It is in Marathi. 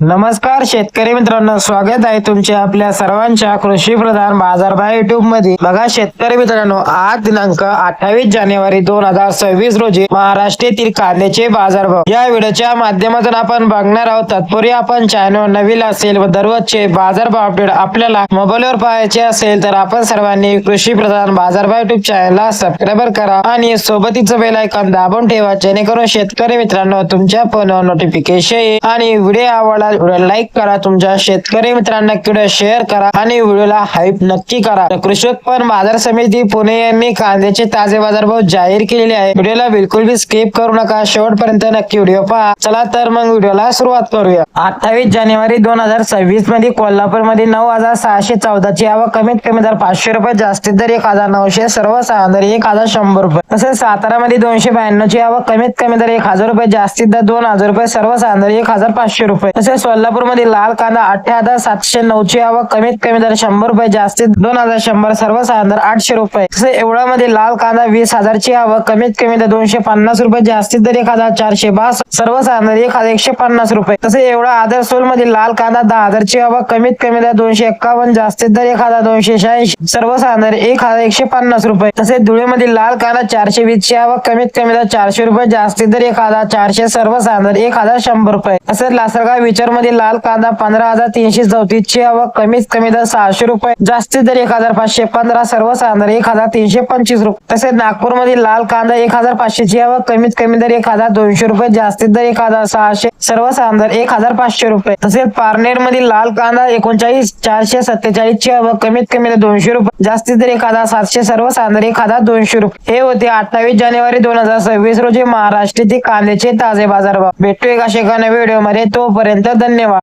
नमस्कार शेतकरी मित्रांनो स्वागत आहे तुमचे आपल्या सर्वांच्या कृषी प्रधान बाजारभाव युट्यूबमध्ये बघा शेतकरी मित्रांनो आज दिनांक अठ्ठावीस जानेवारी दोन हजार सव्वीस रोजी महाराष्ट्रातील कांद्याचे बाजारभाव. या व्हिडिओच्या माध्यमातून आपण बघणार आहोत तत्पूर्वी आपण चॅनल नवीन असेल व दररोजचे बाजारभाव अपडेट आपल्याला मोबाईलवर पाहायचे असेल तर आपण सर्वांनी कृषी प्रधान बाजारभाव युट्यूब चॅनलला सबस्क्राईब करा आणि सोबतीच बेल आयकॉन दाबून ठेवा जेणेकरून शेतकरी मित्रांनो तुमच्या फोनवर नोटिफिकेशन आणि व्हिडिओ आवडला व्हिडिओ लाईक करा तुमच्या शेतकरी मित्रांना व्हिडिओ शेअर करा आणि व्हिडिओला हाईप नक्की करा. कृषी उत्पन्न बाजार समिती पुणे यांनी कांद्याचे ताजे बाजारभाव जाहीर केलेले आहे व्हिडिओला बिलकुल बी स्किप करू नका. शेवटपर्यंत नक्की व्हिडिओ पहा. चला तर मग व्हिडिओला सुरुवात करूया. अठ्ठावीस जानेवारी दोन हजार सव्वीसमध्ये कोल्हापूरमध्ये नऊ हजार सहाशे चौदाची आवक कमीत कमी दर पाचशे रुपये जास्तीत दर एक हजार नऊशे सर्वसाधारण दर एक हजार शंभर रुपये. तसेच सातारा मध्ये दोनशे ब्याण्णव ची आवक कमीत कमी दर एक हजार रुपये जास्तीत दर दोन हजार रुपये सर्वसाधारण दर एक हजार पाचशे रुपये. तसेच सोलापूरमध्ये लाल कांदा अठरा हजार सातशे नऊची आवक. कमीत कमी दर शंभर रुपये जास्तीत दोन हजार शंभर सर्वसाधारण दर आठशे रुपये. तसे एवढा मध्ये लाल कांदा वीस हजारची आवक. कमीत कमी दर दोनशे पन्नास रुपये जास्तीत दर एक हजार चारशे बास सर्वसाधारण एक हजार एकशे पन्नास रुपये. तसे एवढा आदर सोलमध्ये लाल कांदा दहा हजारची आवक. कमीत कमी दर दोनशे एक्कावन्न जास्तीत दर एक हजार दोनशे शहाऐंशी सर्वसाधारण एक हजार एकशे पन्नास रुपये. तसेच धुळेमध्ये लाल कांदा चारशे वीस ची आवक. कमीत कमी दर चारशे रुपये जास्तीत दर एक हजार चारशे सर्वसाधारण एक हजार शंभर रुपये. तसेच लासलगाव विचार मध्ये लाल कांदा पंधरा हजार तीनशे चौतीस व कमीत कमी दर सहाशे रुपये. जास्तीत दर एक हजार पाचशे पंधरा सर्वसाधारण एक हजार तीनशे पंचवीस रुपये. तसेच नागपूरमध्ये लाल कांदा एक हजार पाचशे व कमीत कमी दर एक हजार दोनशे रुपये जास्तीत दर एक हजार सहाशे सर्वसाधारण एक हजार पाचशे रुपये. तसेच पारनेरमध्ये लाल कांदा एकोणचाळीस चारशे सत्तेचाळीस व कमीत कमी दर दोनशे रुपये जास्तीत दर एक हजार सातशे सर्वसाधारण एक हजार दोनशे रुपये. हे होते अठ्ठावीस जानेवारी दोन हजार सव्वीस रोजी महाराष्ट्रातील कांद्याचे ताजे बाजारभाव. भेटू एक शेका नव्या व्हिडिओमध्ये तोपर्यंत धन्यवाद